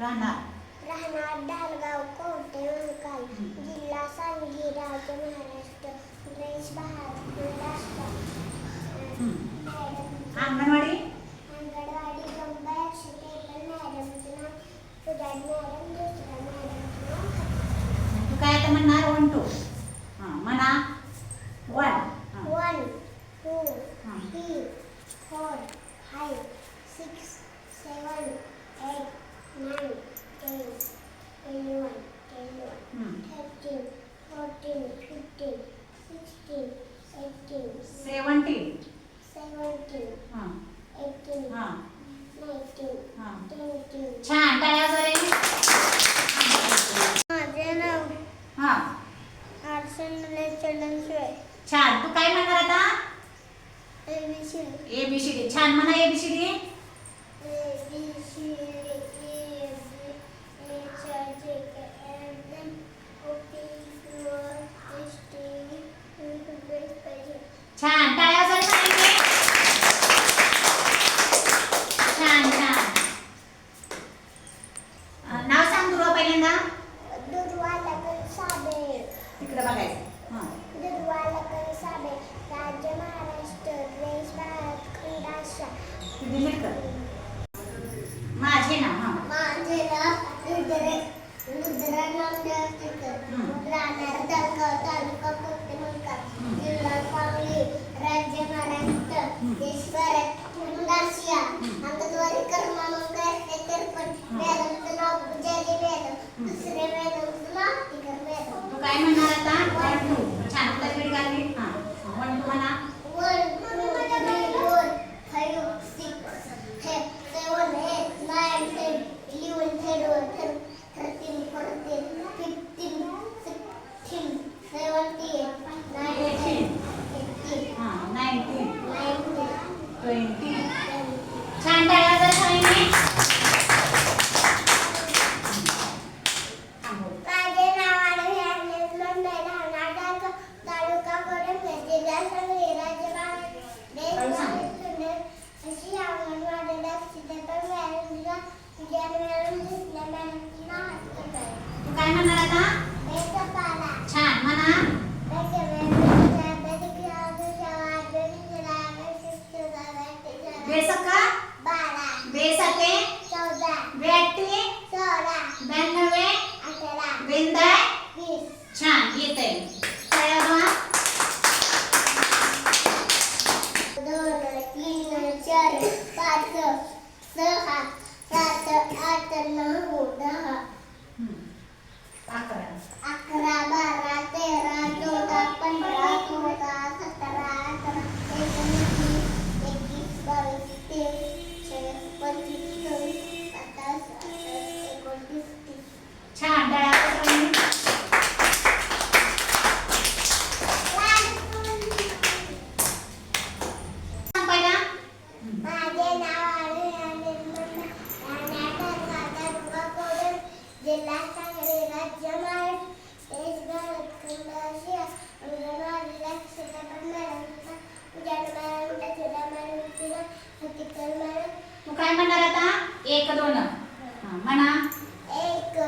राहणार? राहणार डालगाव कोटे जिल्हा सांगली राज्य महाराष्ट्र देश भारत राष्ट्र हम्म. मॅडम. अंगणवाडी? अंगणवाडी बंबई एकशे त्रेपन्न मॅडमचं नाव सुधार मॅडम दुसऱ्या मॅडमचं नाव तू काय आता म्हणणार? वन टू हां म्हणा. One one two. Three four five six seventeen हां हां हां छान टाळ्या वगैरे माझे नाव हां आरसन चंदनशिवाय छान तू काय म्हणणार आता? A B C A B C D छान म्हणा ए बी तिकडे बघायचं. हां. दुर्वालकन साबे राज्य महाराष्ट्र देश भारत खंड आशिया तू डिलीट कर माझे नाव हां. माझे नाव रुद्र रुद्र नामदेवकर. राहणार दलगाव तालुका कोकणकर जिल्हा सांगली राज्य महाराष्ट्र देश भारत खंड आशिया अंगणवाडी क्रमांक एकशे त्रेपन्न मॅडमचं नाव पूजारी मॅडम दुसरे मॅडमचं नाव टिकर मॅडम तू काय म्हणणार आता वन टू छान तुला स्पीड घालली हां वन टू म्हणा one two three four five six seven eight nine ten eleven twelve thirteen fourteen fifteen sixteen seventeen nineteen eighteen हां नाईन्टीन नाईन्टीन ट्वेंटी छान टाळ्या वगैरे सगळ्यांनी थांबव. माझे नाव आडवे आहे मुंबई राहणार डालगाव तालुका कोडे जिल्हा सांगली राज्य महाराष्ट्र देश भारत सुंदर अशी अंगणवाडी लक्षित पण मॅडमला ज्ञान मॅडम दिसल्या मॅडमचं नाव हस्तकला तू काय म्हणणार आता? छान. म्हणा. बेसका बेसते चौदा. बेटी सोळा. ब्याण्णवे अठरा. बेंदाय. वीस. छान. येते तीन चार पाच सहा सात आठ नऊ दहा. अकरा अकरा बारा तेरा चौदा पंधरा सोळा सतरा अठरा एकोणीस एकवीस बावीस तेवीस चोवीस पंचवीस सव्वीस सत्तावीस अठ्ठावीस एकोणतीस तीस. छान टाळ्या म्हणणार आता? एक दोन. म्हणा. एक.